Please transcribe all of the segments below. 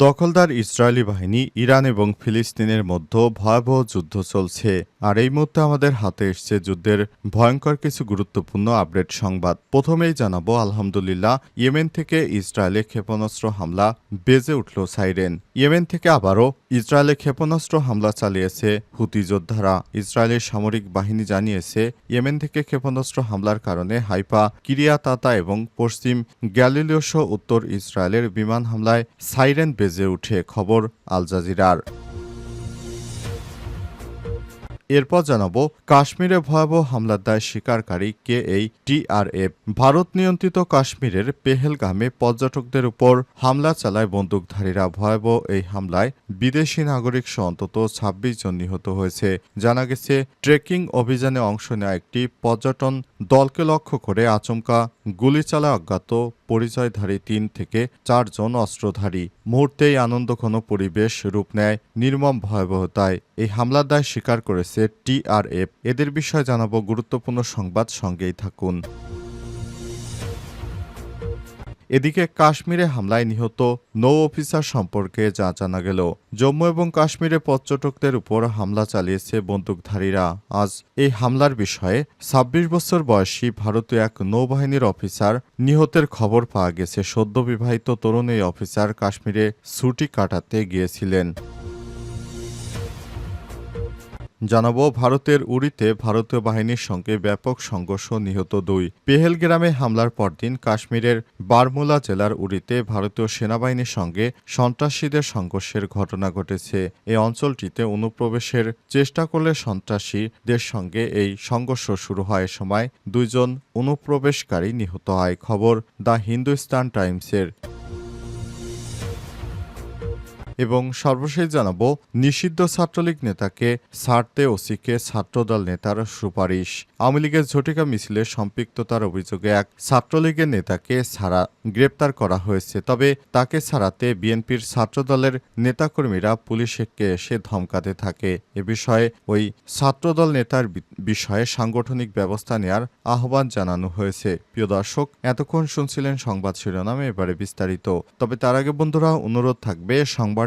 দখলদার ইসরায়েলি বাহিনী ইরান এবং ফিলিস্তিনের মধ্যে ভয়াবহ যুদ্ধ চলছে। আর এই মুহূর্তে আমাদের হাতে এসছে যুদ্ধের ভয়ঙ্কর কিছু গুরুত্বপূর্ণ আপডেট সংবাদ। প্রথমেই জানাব, আলহামদুলিল্লাহ, ইয়েমেন থেকে ইসরায়েলে ক্ষেপণাস্ত্র হামলা বেজে উঠল সাইরেন। ইয়েমেন থেকে আবারও ইসরায়েলে ক্ষেপণাস্ত্র হামলা চালিয়েছে হুতি যোদ্ধারা। ইসরায়েলের সামরিক বাহিনী জানিয়েছে, ইয়েমেন থেকে ক্ষেপণাস্ত্র হামলার কারণে হাইপা কিরিয়াতাতা এবং পশ্চিম গ্যালিলিও সহ উত্তর ইসরায়েলের বিমান হামলায় সাইরেন বেজে উঠে খবর আল জাজিরার। এরপর জানাব, কাশ্মীরে ভয়াবহ হামলার দায় স্বীকারকারী কে এই টিআরএফ ভারত নিয়ন্ত্রিত কাশ্মীরের পেহেলগামে পর্যটকদের উপর হামলা চালায় বন্দুকধারীরা। ভয়াবহ এই হামলায় বিদেশি নাগরিক সহ অন্তত ছাব্বিশ জন নিহত হয়েছে। জানা গেছে, ট্রেকিং অভিযানে অংশ নেওয়া একটি পর্যটন দলকে লক্ষ্য করে আচমকা গুলি চালায় অজ্ঞাত পরিচয়ধারী তিন থেকে চারজন অস্ত্রধারী। মুহূর্তেই আনন্দঘন পরিবেশ রূপ নেয় নির্মম ভয়াবহতায়। এই হামলার দায় স্বীকার করেছে টিআরএফ এদের বিষয়ে জানাব গুরুত্বপূর্ণ সংবাদ সঙ্গেই থাকুন। এদিকে কাশ্মীরে হামলায় নিহত নৌ অফিসার সম্পর্কে যা জানা গেল। জম্মু এবং কাশ্মীরে পর্যটকদের উপর হামলা চালিয়েছে বন্দুকধারীরা। আজ এই হামলার বিষয়ে ছাব্বিশ বছর বয়সী ভারতীয় এক নৌবাহিনীর অফিসার নিহতের খবর পাওয়া গেছে। সদ্য বিবাহিত তরুণ এই অফিসার কাশ্মীরে ছুটি কাটাতে গিয়েছিলেন। জানাব, ভারতের উড়িতে ভারতীয় বাহিনীর সঙ্গে ব্যাপক সংঘর্ষ নিহত দুই। পেহেলগ্রামে হামলার পরদিন কাশ্মীরের বারমুলা জেলার উড়িতে ভারতীয় সেনাবাহিনীর সঙ্গে সন্ত্রাসীদের সংঘর্ষের ঘটনা ঘটেছে। এই অঞ্চলটিতে অনুপ্রবেশের চেষ্টা করলে সন্ত্রাসীদের সঙ্গে এই সংঘর্ষ শুরু হয়। সময় দুইজন অনুপ্রবেশকারী নিহত হয়। খবর দ্য হিন্দুস্তান টাইমসের। এবং সর্বশেষ জানাব, নিষিদ্ধ ছাত্রলীগ নেতাকে ছাড়তে ওসিকে ছাত্রদল নেতার সুপারিশ। আওয়ামী লীগের ঝটিকা মিছিলে সম্পৃক্ততার অভিযোগে এক ছাত্রলীগের নেতাকে ছাড়া গ্রেপ্তার করা হয়েছে, তবে তাকে ছাড়াতে বিএনপির ছাত্রদলের নেতাকর্মীরা পুলিশকে এসে ধমকাতে থাকে। এ বিষয়ে ওই ছাত্রদল নেতার বিষয়ে সাংগঠনিক ব্যবস্থা নেয়ার আহ্বান জানানো হয়েছে। প্রিয় দর্শক, এতক্ষণ শুনছিলেন সংবাদ শিরোনামে, এবারে বিস্তারিত। তবে তার আগে বন্ধুরা, অনুরোধ থাকবে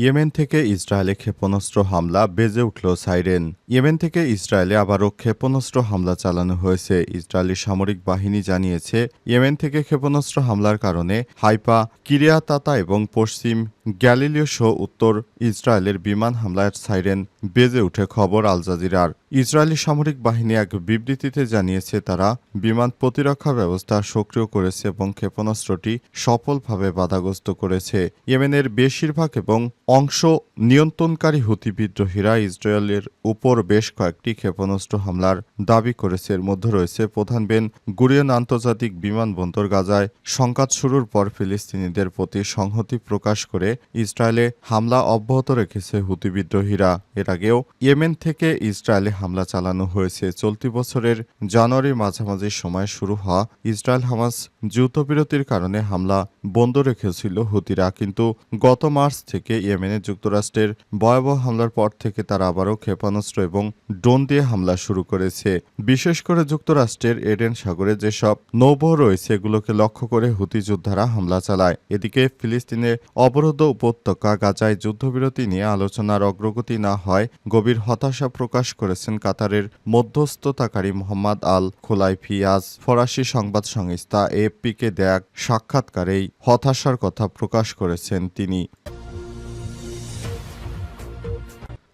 ইয়েমেন থেকে ইসরায়েলে ক্ষেপণাস্ত্র হামলা বেজে উঠল সাইরেন। ইয়েমেন থেকে ইসরায়েলে আবারও ক্ষেপণাস্ত্র হামলা চালানো হয়েছে, ইসরায়েলি সামরিক বাহিনী জানিয়েছে। ইয়েমেন থেকে ক্ষেপণাস্ত্র হামলার কারণে হাইপা, কিরিয়াতাতা এবং পশ্চিম গ্যালিলিও সহ উত্তর ইসরায়েলের বিমান হামলার সাইরেন বেজে উঠে খবর আল জাজিরার। ইসরায়েলি সামরিক বাহিনী এক বিবৃতিতে জানিয়েছে, তারা বিমান প্রতিরক্ষা ব্যবস্থা সক্রিয় করেছে এবং ক্ষেপণাস্ত্রটি সফলভাবে বাধাগ্রস্ত করেছে। ইয়েমেনের বেশিরভাগ এবং অংশ নিয়ন্ত্রণকারী হুতি বিদ্রোহীরা ইসরায়েলের উপর বেশ কয়েকটি ক্ষেপণাস্ত্র হামলার দাবি করেছে। এর মধ্যে রয়েছে প্রধান বেন গুরিয়ন আন্তর্জাতিক বিমানবন্দর গাজায় সংঘাত শুরুর পর ফিলিস্তিনিদের প্রতি সংহতি প্রকাশ করে ইসরায়েলে হামলা অব্যাহত রেখেছে হুতি বিদ্রোহীরা। এর আগেও ইয়েমেন থেকে ইসরায়েলে হামলা চালানো হয়েছে। চলতি বছরের জানুয়ারির মাঝামাঝি সময় শুরু হওয়া ইসরায়েল হামাস যুদ্ধবিরতির কারণে হামলা বন্ধ রেখেছিল হুতিরা, কিন্তু গত মার্চ থেকে ইয়েমেনে যুক্তরাষ্ট্রের ভয়াবহ হামলার পর থেকে তারা আবারও ক্ষেপণাস্ত্র এবং ড্রোন দিয়ে হামলা শুরু করেছে। বিশেষ করে যুক্তরাষ্ট্রের এডেন সাগরে যেসব নৌবহ রয়েছে, এগুলোকে লক্ষ্য করে হুতি যোদ্ধারা হামলা চালায়। এদিকে ফিলিস্তিনে অবরোধ উপত্যকা গাজায় যুদ্ধবিরতি নিয়ে আলোচনার অগ্রগতি না হয় গভীর হতাশা প্রকাশ করেছেন কাতারের মধ্যস্থতাকারী মোহাম্মদ আল খোলাইফি আজ ফরাসি সংবাদ সংস্থা এএফপিকে দেয়া সাক্ষাৎকারেই হতাশার কথা প্রকাশ করেছেন তিনি।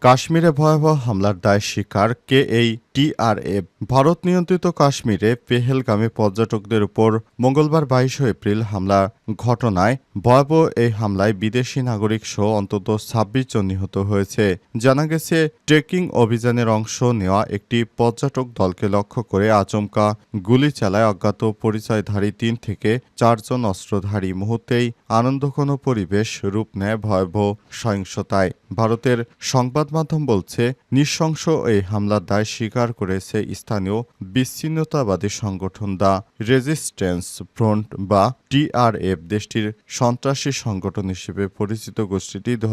কাশ্মীরে ভয়াবহ হামলার দায় স্বীকার কে এই টিআরএফ ভারত নিয়ন্ত্রিত কাশ্মীরে পেহেলগামে পর্যটকদের উপর মঙ্গলবার বাইশে এপ্রিল হামলা। ঘটনায় ভয়াবহ এই হামলায় বিদেশি নাগরিক সহ অন্তত ছাব্বিশ জন নিহত হয়েছে। জানা গেছে, ট্রেকিং অভিযানের অংশ নেওয়া একটি পর্যটক দলকে লক্ষ্য করে আচমকা গুলি চালায় অজ্ঞাত পরিচয়ধারী তিন থেকে চারজন অস্ত্রধারী। মুহূর্তেই আনন্দঘন পরিবেশ রূপ নেয় ভয়াবহ সহিংসতায়। ভারতের সংবাদ মাধ্যম বলছে, নৃশংস এই হামলার দায় স্বীকার করেছে স্থানীয় বিচ্ছিন্নতাবাদী সংগঠন দ্য রেজিস্ট্যান্স ফ্রন্ট বা টিআরএফ দেশটির সন্ত্রাসী সংগঠন হিসেবে পরিচিত গোষ্ঠীটি দু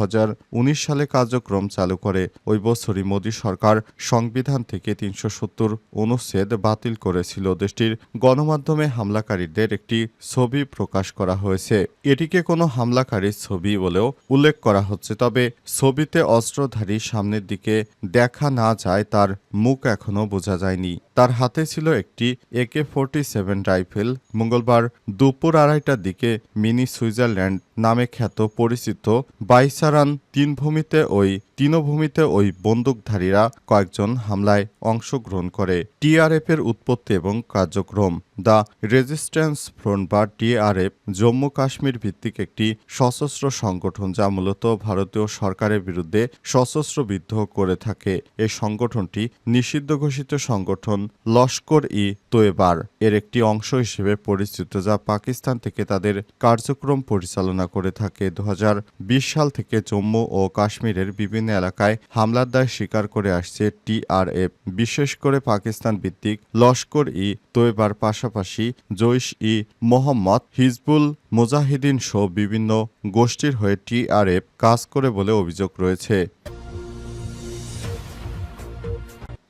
সালে কার্যক্রম চালু করে। ওই বছরই মোদী সরকার সংবিধান থেকে তিনশো সত্তর অনুচ্ছেদ বাতিল করেছিল। দেশটির গণমাধ্যমে হামলাকারীদের একটি ছবি প্রকাশ করা হয়েছে। এটিকে কোনো হামলাকারীর ছবি বলেও উল্লেখ করা হচ্ছে, তবে ছবিতে অস্ত্রধারী সামনের দিকে দেখা না যায় তার মুখ এখনও বোঝা যায়নি। তার হাতে ছিল একটি একে ফোরটি সেভেন রাইফেল। মঙ্গলবার দুপুর আড়াইটার দিকে মিনি সুইজারল্যান্ড নামে খ্যাত পরিচিত বাইসারান তিন ভূমিতে ওই তৃণভূমিতে ওই বন্দুকধারীরা কয়েকজন হামলায় অংশগ্রহণ করে। টিআরএফ এর উৎপত্তি এবং কার্যক্রম। দ্য রেজিস্ট্যান্স ফ্রন্ট বা টিআরএফ জম্মু কাশ্মীর ভিত্তিক একটি সশস্ত্র সংগঠন যা মূলত ভারতীয় সরকারের বিরুদ্ধে সশস্ত্র বিদ্রোহ করে থাকে। এই সংগঠনটি নিষিদ্ধ ঘোষিত সংগঠন লস্কর ই তোয়েবার এর একটি অংশ হিসেবে পরিচিত, যা পাকিস্তান থেকে তাদের কার্যক্রম পরিচালনা করে থাকে। দু হাজার বিশ সাল থেকে জম্মু ও কাশ্মীরের বিভিন্ন এলাকায় হামলার দায় স্বীকার করে আসছে টিআরএফ বিশেষ করে পাকিস্তান ভিত্তিক লস্কর ই তোয়েবার পাশাপাশি জৈশ ই মোহাম্মদ হিজবুল মুজাহিদিন সহ বিভিন্ন গোষ্ঠীর হয়ে টিআরএফ কাজ করে বলে অভিযোগ রয়েছে।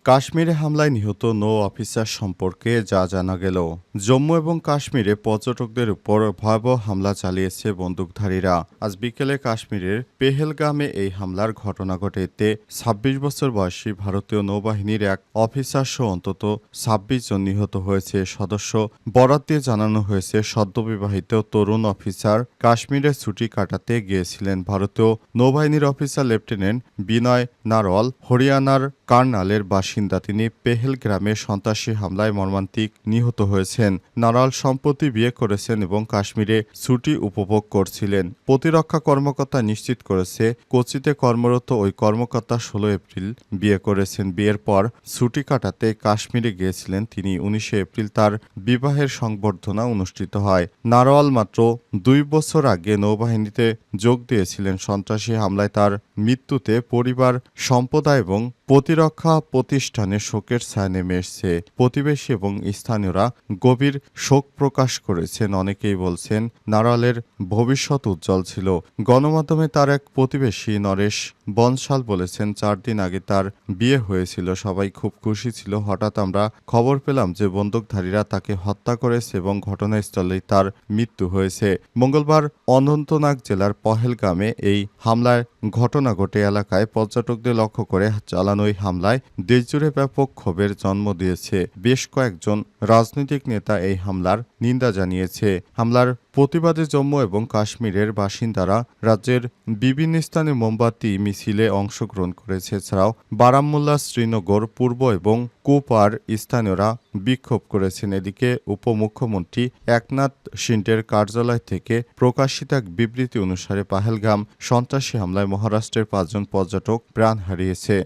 কাশ্মীরে হামলায় নিহত নৌ অফিসার সম্পর্কে যা জানা গেল, জম্মু এবং কাশ্মীরে পর্যটকদের উপর ভয়াবহ হামলা চালিয়েছে বন্দুকধারীরা। আজ বিকেলে কাশ্মীরের পেহেলগামে এই হামলার ঘটনা ঘটে। এতে ছাব্বিশ বছর বয়সী ভারতীয় নৌবাহিনীর এক অফিসার সহ অন্তত ছাব্বিশ জন নিহত হয়েছে। সদস্য বরাত দিয়ে জানানো হয়েছে, সদ্যবিবাহিত তরুণ অফিসার কাশ্মীরে ছুটি কাটাতে গিয়েছিলেন ভারতীয় নৌবাহিনীর অফিসার লেফটেন্যান্ট বিনয় নারওয়াল। হরিয়ানার কার্নালের বাসিন্দা তিনি পেহেল গ্রামে সন্ত্রাসী হামলায় মর্মান্তিক নিহত হয়েছেন। নারওয়াল সম্প্রতি বিয়ে করেছেন এবং কাশ্মীরে ছুটি উপভোগ করছিলেন। প্রতিরক্ষা কর্মকর্তা নিশ্চিত করেছে, কোচিতে কর্মরত ওই কর্মকর্তা ষোলো এপ্রিল বিয়ে করেছেন। বিয়ের পর ছুটি কাটাতে কাশ্মীরে গিয়েছিলেন তিনি। উনিশে এপ্রিল তার বিবাহের সংবর্ধনা অনুষ্ঠিত হয়। নারওয়াল মাত্র দুই বছর আগে নৌবাহিনীতে যোগ দিয়েছিলেন। সন্ত্রাসী হামলায় তার মৃত্যুতে পরিবার, সম্প্রদায় এবং প্রতিরক্ষা প্রতিষ্ঠানে শোকের ছায় নেমে এসছে। প্রতিবেশী এবং স্থানীয়রা গভীর শোক প্রকাশ করেছেন। অনেকেই বলছেন, নারালের ভবিষ্যৎ উজ্জ্বল ছিল। গণমাধ্যমে তার এক প্রতিবেশী নরেশ বনশাল বলেছেন, চার দিন আগে তার বিয়ে হয়েছিল, সবাই খুব খুশি ছিল। হঠাৎ আমরা খবর পেলাম যে বন্দুকধারীরা তাকে হত্যা করেছে এবং ঘটনাস্থলেই তার মৃত্যু হয়েছে। মঙ্গলবার অনন্তনাগ জেলার পহেলগামে এই হামলায় ঘটনা ঘটে। এলাকায় পর্যটকদের লক্ষ্য করে চালানো এই হামলায় দেশজুড়ে ব্যাপক ক্ষোভের জন্ম দিয়েছে। বেশ কয়েকজন রাজনৈতিক নেতা এই হামলার নিন্দা জানিয়েছে। হামলার প্রতিবাদে জম্মু এবং কাশ্মীরের বাসিন্দারা রাজ্যের বিভিন্ন স্থানে মোমবাতি, মিছিলে অংশগ্রহণ করেছে। এছাড়াও বারামুল্লা শ্রীনগর, পূর্ব এবং কুপার স্থানীয়রা বিক্ষোভ করেছেন। এদিকে উপমুখ্যমন্ত্রী একনাথ শিন্ডের কার্যালয় থেকে প্রকাশিত এক বিবৃতি অনুসারে পাহেলগাম সন্ত্রাসী হামলায় মহারাষ্ট্রের পাঁচজন পর্যটক প্রাণ হারিয়েছে।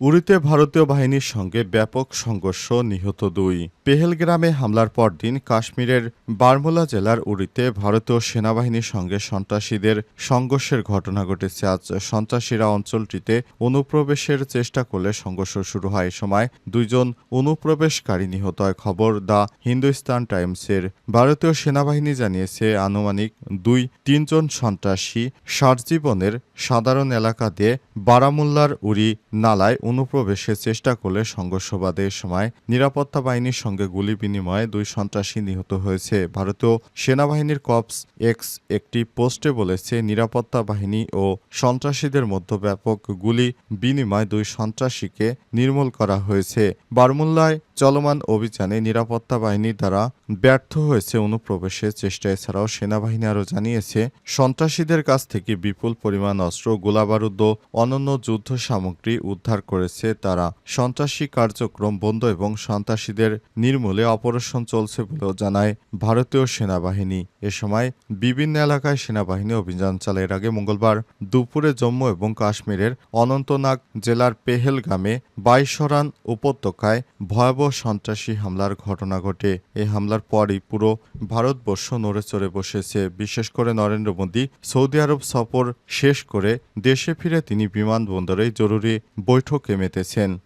উড়িতে ভারতীয় বাহিনীর সঙ্গে ব্যাপক সংঘর্ষ নিহত দুই। পেহেলগ্রামে হামলার পরদিন কাশ্মীরের বারমুলা জেলার উড়িতে ভারতীয় সেনাবাহিনীর সঙ্গে সন্ত্রাসীদের সংঘর্ষের ঘটনা ঘটেছে। আজ সন্ত্রাসীরা অঞ্চলটিতে অনুপ্রবেশের চেষ্টা করলে সংঘর্ষ শুরু হয়। এ সময় দুইজন অনুপ্রবেশকারী নিহত। হয় খবর দ্য হিন্দুস্তান টাইমসের। ভারতীয় সেনাবাহিনী জানিয়েছে, আনুমানিক দুই তিনজন সন্ত্রাসী সারজীবনের সাধারণ এলাকা দিয়ে বারামুল্লার উড়ি নালায় অনুপ্রবেশের চেষ্টা করলে সংঘর্ষ বাদে সময় নিরাপত্তা বাহিনীর সঙ্গে গুলি বিনিময়ে দুই সন্ত্রাসী নিহত হয়েছে। ভারতীয় সেনাবাহিনীর কপস এক্স একটি পোস্টে বলেছে, নিরাপত্তা বাহিনী ও সন্ত্রাসীদের মধ্যে ব্যাপক গুলি বিনিময় দুই সন্ত্রাসীকে নির্মূল করা হয়েছে। বারমুল্লায় চলমান অভিযানে নিরাপত্তা বাহিনী দ্বারা ব্যর্থ হয়েছে অনুপ্রবেশের চেষ্টা। এছাড়াও সেনাবাহিনী আরও জানিয়েছে, সন্ত্রাসীদের কাছ থেকে বিপুল পরিমাণ অস্ত্র, গোলাবারুদ অনন্য যুদ্ধ সামগ্রী উদ্ধার করেছে তারা। সন্ত্রাসী কার্যক্রম বন্ধ এবং সন্ত্রাসীদের নির্মূলে অপারেশন চলছে বলেও জানায় ভারতীয় সেনাবাহিনী। এ সময় বিভিন্ন এলাকায় সেনাবাহিনী অভিযান চালায়। আগে মঙ্গলবার দুপুরে জম্মু এবং কাশ্মীরের অনন্তনাগ জেলার পেহেলগামে বাইশরান উপত্যকায় ভয়াবহ সন্ত্রাসী হামলার ঘটনা ঘটে। এই হামলার পরই পুরো ভারতবর্ষ নড়ে চড়ে বসেছে। বিশেষ করে নরেন্দ্র মোদী সৌদি আরব সফর শেষ করে দেশে ফিরে তিনি বিমানবন্দরে জরুরি বৈঠকে মেতেছেন।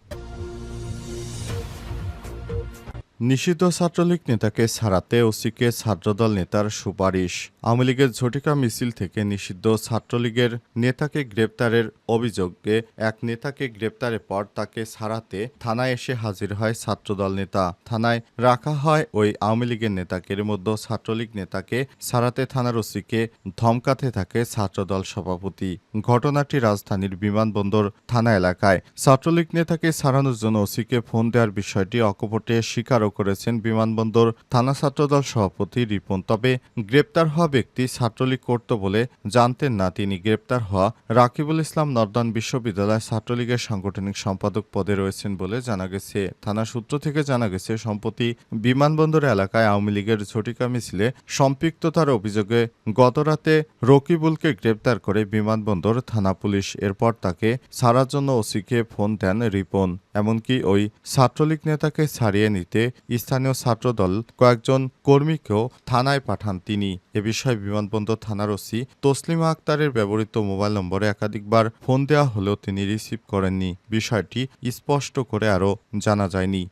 নিষিদ্ধ ছাত্রলীগ নেতাকে ছাড়াতে ওসিকে ছাত্রদল নেতার সুপারিশ। আওয়ামী লীগের ঝটিকা মিছিল থেকে নিষিদ্ধ ছাত্রলীগের নেতাকে গ্রেপ্তারের অভিযোগে এক নেতাকে গ্রেপ্তারের পর তাকে ছাড়াতে থানায় এসে হাজির হয় ছাত্রদল নেতা। থানায় রাখা হয় ওই আওয়ামী লীগের নেতাকে, এর মধ্যে ছাত্রলীগ নেতাকে ছাড়াতে থানার ওসিকে ধমকাতে থাকে ছাত্রদল সভাপতি। ঘটনাটি রাজধানীর বিমানবন্দর থানা এলাকায়। ছাত্রলীগ নেতাকে ছাড়ানোর জন্য ওসিকে ফোন দেওয়ার বিষয়টি অকপটে স্বীকারও করেছেন বিমানবন্দর থানা ছাত্রদল সভাপতি রিপন। তবে গ্রেপ্তার হওয়া ব্যক্তি ছাত্রলীগ করত বলে জানতেন না। তিনি গ্রেপ্তার হওয়া রাকিবুল ইসলাম নর্দান বিশ্ববিদ্যালয় ছাত্রলীগের সাংগঠনিক সম্পাদক পদে রয়েছেন বলে জানা গেছে। থানা সূত্র থেকে জানা গেছে, সম্প্রতি বিমানবন্দর এলাকায় আওয়ামী লীগের ঝটিকা মিছিলে সম্পৃক্ততার অভিযোগে গতরাতে রকিবুলকে গ্রেপ্তার করে বিমানবন্দর থানা পুলিশ। এরপর তাকে ছাড়ার জন্য ওসিকে ফোন দেন রিপন। এমনকি ওই ছাত্রলীগ নেতাকে ছাড়িয়ে নিতে স্থানীয় ছাত্রদল কয়েকজন কর্মীকেও থানায় পাঠান তিনি। এ বিষয়ে বিমানবন্দর থানার ওসি তসলিমা আক্তারের ব্যবহৃত মোবাইল নম্বরে একাধিকবার ফোন দেওয়া হলেও তিনি রিসিভ করেননি। বিষয়টি স্পষ্ট করে আরও জানা যায়নি।